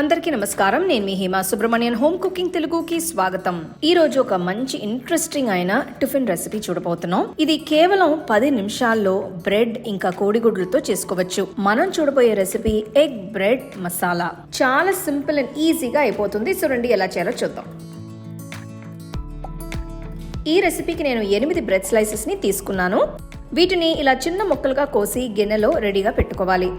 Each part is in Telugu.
అందరికీ నమస్కారం. నేను మీ హిమా సుబ్రహ్మణ్యన్. హోమ్ కుకింగ్ తెలుగుకి స్వాగతం. ఈ రోజు ఒక మంచి ఇంట్రెస్టింగ్ అయిన టిఫిన్ రెసిపీ చూడబోతున్నాం. ఇది కేవలం పది నిమిషాల్లో బ్రెడ్ ఇంకా కోడిగుడ్లతో చేసుకోవచ్చు. మనం చూడబోయే రెసిపీ ఎగ్ బ్రెడ్ మసాలా చాలా సింపుల్ అండ్ ఈజీగా అయిపోతుంది. చూడండి ఎలా చేయాలో చూద్దాం. ఈ రెసిపీకి నేను ఎనిమిది బ్రెడ్ స్లైసెస్ని తీసుకున్నాను. వీటిని ఇలా చిన్న ముక్కలుగా కోసి గిన్నెలో రెడీగా పెట్టుకోవాలి.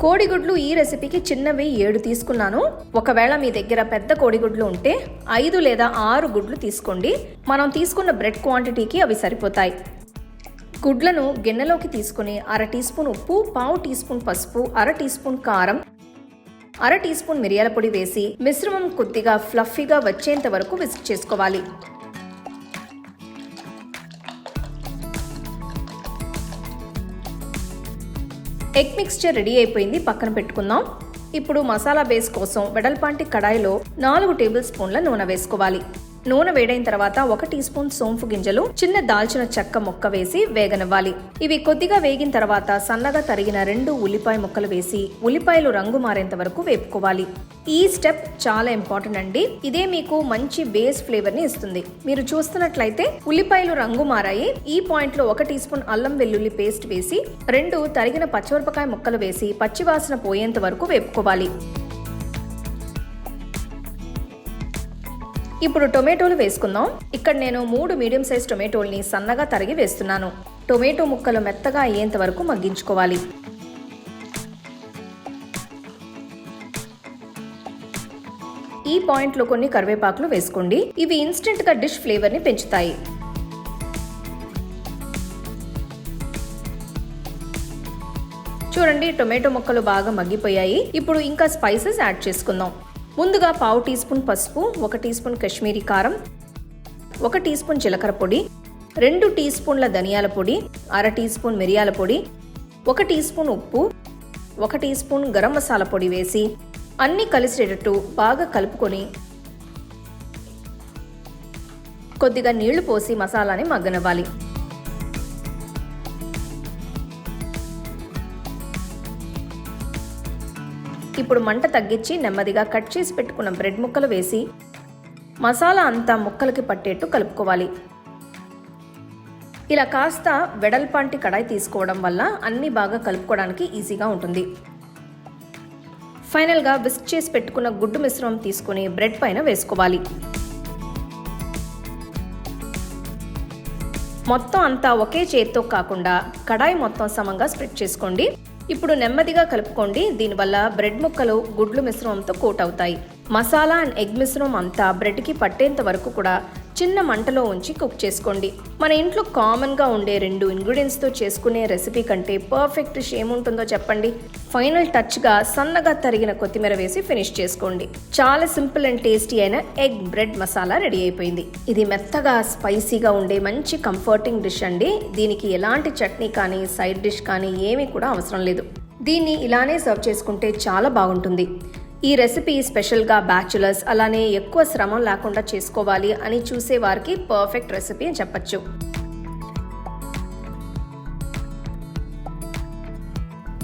కోడిగుడ్లు ఈ రెసిపీకి చిన్నవి ఏడు తీసుకున్నాను. ఒకవేళ మీ దగ్గర పెద్ద కోడిగుడ్లు ఉంటే ఐదు లేదా ఆరు గుడ్లు తీసుకోండి. మనం తీసుకున్న బ్రెడ్ క్వాంటిటీకి అవి సరిపోతాయి. గుడ్లను గిన్నెలోకి తీసుకుని అర టీ స్పూన్ ఉప్పు పావు టీ స్పూన్ పసుపు అర టీ స్పూన్ కారం అర టీ స్పూన్ మిరియాల పొడి వేసి మిశ్రమం కొద్దిగా ఫ్లఫీగా వచ్చేంత వరకు విసిక్ చేసుకోవాలి. ఎగ్ మిక్స్చర్ రెడీ అయిపోయింది పక్కన పెట్టుకుందాం. ఇప్పుడు మసాలా బేస్ కోసం వెడల్పాంటి కడాయిలో నాలుగు టేబుల్ స్పూన్ల నూనె వేసుకోవాలి. నూనె వేడైన తర్వాత ఒక టీ స్పూన్ సోంపు గింజలు చిన్న దాల్చిన చెక్క ముక్క వేసి వేగనివ్వాలి. ఇవి కొద్దిగా వేగిన తర్వాత సన్నగా తరిగిన రెండు ఉల్లిపాయ ముక్కలు వేసి ఉల్లిపాయలు రంగు మారేంత వరకు వేపుకోవాలి. ఈ స్టెప్ చాలా ఇంపార్టెంట్ అండి. ఇదే మీకు మంచి బేస్ ఫ్లేవర్ని ఇస్తుంది. మీరు చూస్తున్నట్లయితే ఉల్లిపాయలు రంగు మారాయి. ఈ పాయింట్లో ఒక టీ స్పూన్ అల్లం వెల్లుల్లి పేస్ట్ వేసి రెండు తరిగిన పచ్చిమిరపకాయ ముక్కలు వేసి పచ్చివాసన పోయేంత వరకు వేపుకోవాలి. ఇప్పుడు టొమాటోలు వేసుకుందాం. ఇక్కడ నేను మూడు మీడియం సైజ్ టొమాటోల్ని సన్నగా తరిగి వేస్తున్నాను. టొమాటో ముక్కలు మెత్తగా అయ్యేంత వరకు మగ్గించుకోవాలి. ఈ పాయింట్లో కొన్ని కరివేపాకులు వేసుకోండి. ఇవి ఇన్స్టెంట్గా డిష్ ఫ్లేవర్ని పెంచుతాయి. చూడండి టొమాటో ముక్కలు బాగా మగ్గిపోయాయి. ఇప్పుడు ఇంకా స్పైసెస్ యాడ్ చేసుకుందాం. ముందుగా పావు టీ స్పూన్ పసుపు ఒక టీ స్పూన్ కశ్మీరీ కారం ఒక టీ స్పూన్ జీలకర్ర పొడి రెండు టీ స్పూన్ల ధనియాల పొడి అర టీ స్పూన్ మిరియాల పొడి ఒక టీ స్పూన్ ఉప్పు ఒక టీ స్పూన్ గరం మసాలా పొడి వేసి అన్నీ కలిసేటట్టు బాగా కలుపుకొని కొద్దిగా నీళ్ళు పోసి మసాలాని మగ్గనివ్వాలి. ఇప్పుడు మంట తగ్గించి నెమ్మదిగా కట్ చేసి పెట్టుకున్న బ్రెడ్ ముక్కలు వేసి మసాలా అంతా ముక్కలకి పట్టేట్టు కలుపుకోవాలి. ఇలా కాస్త వెడల్పాంటి కడాయి తీసుకోవడం వల్ల అన్నీ బాగా కలుపుకోవడానికి ఈజీగా ఉంటుంది. ఫైనల్గా విస్క్ చేసి పెట్టుకున్న గుడ్డు మిశ్రమం తీసుకుని బ్రెడ్ పైన వేసుకోవాలి. మొత్తం అంతా ఒకే చేత్తో కాకుండా కడాయి మొత్తం సమంగా స్ప్రెడ్ చేసుకోండి. ఇప్పుడు నెమ్మదిగా కలుపుకోండి. దీనివల్ల బ్రెడ్ ముక్కలు గుడ్లు మిశ్రమంతో కోట్ అవుతాయి మసాలా అండ్ ఎగ్ మిశ్రమం అంతా బ్రెడ్కి పట్టేంత వరకు కూడా చిన్న మంటలో ఉంచి కుక్ చేసుకోండి. మన ఇంట్లో కామన్గా ఉండే రెండు ఇంగ్రీడియంట్స్తో చేసుకునే రెసిపీ కంటే పర్ఫెక్ట్ డిష్ ఏముంటుందో చెప్పండి. ఫైనల్ టచ్గా సన్నగా తరిగిన కొత్తిమీర వేసి ఫినిష్ చేసుకోండి. చాలా సింపుల్ అండ్ టేస్టీ అయిన ఎగ్ బ్రెడ్ మసాలా రెడీ అయిపోయింది. ఇది మెత్తగా స్పైసీగా ఉండే మంచి కంఫర్టింగ్ డిష్ అండి. దీనికి ఎలాంటి చట్నీ కానీ సైడ్ డిష్ కానీ ఏమీ కూడా అవసరం లేదు. దీన్ని ఇలానే సర్వ్ చేసుకుంటే చాలా బాగుంటుంది. ఈ రెసిపీ స్పెషల్గా బ్యాచులర్స్ అలానే ఎక్కువ శ్రమం లేకుండా చేసుకోవాలి అని చూసే వారికి పర్ఫెక్ట్ రెసిపీ అని చెప్పచ్చు.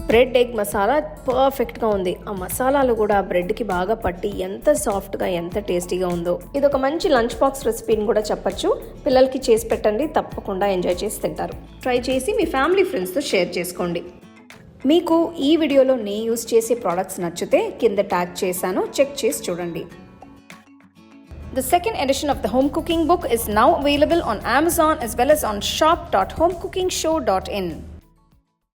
బ్రెడ్ ఎగ్ మసాలా పర్ఫెక్ట్గా ఉంది. ఆ మసాలాలు కూడా బ్రెడ్కి బాగా పట్టి ఎంత సాఫ్ట్గా ఎంత టేస్టీగా ఉందో. ఇది ఒక మంచి లంచ్ బాక్స్ రెసిపీని కూడా చెప్పచ్చు. పిల్లలకి చేసి పెట్టండి తప్పకుండా ఎంజాయ్ చేసి తింటారు. ట్రై చేసి మీ ఫ్యామిలీ ఫ్రెండ్స్తో షేర్ చేసుకోండి. మీకు ఈ వీడియోలో నేను యూస్ చేసే ప్రోడక్ట్స్ నచ్చితే కింద ట్యాగ్ చేశాను చెక్ చేసి చూడండి The second edition of the home cooking book is now available on Amazon as well as on shop.homecookingshow.in.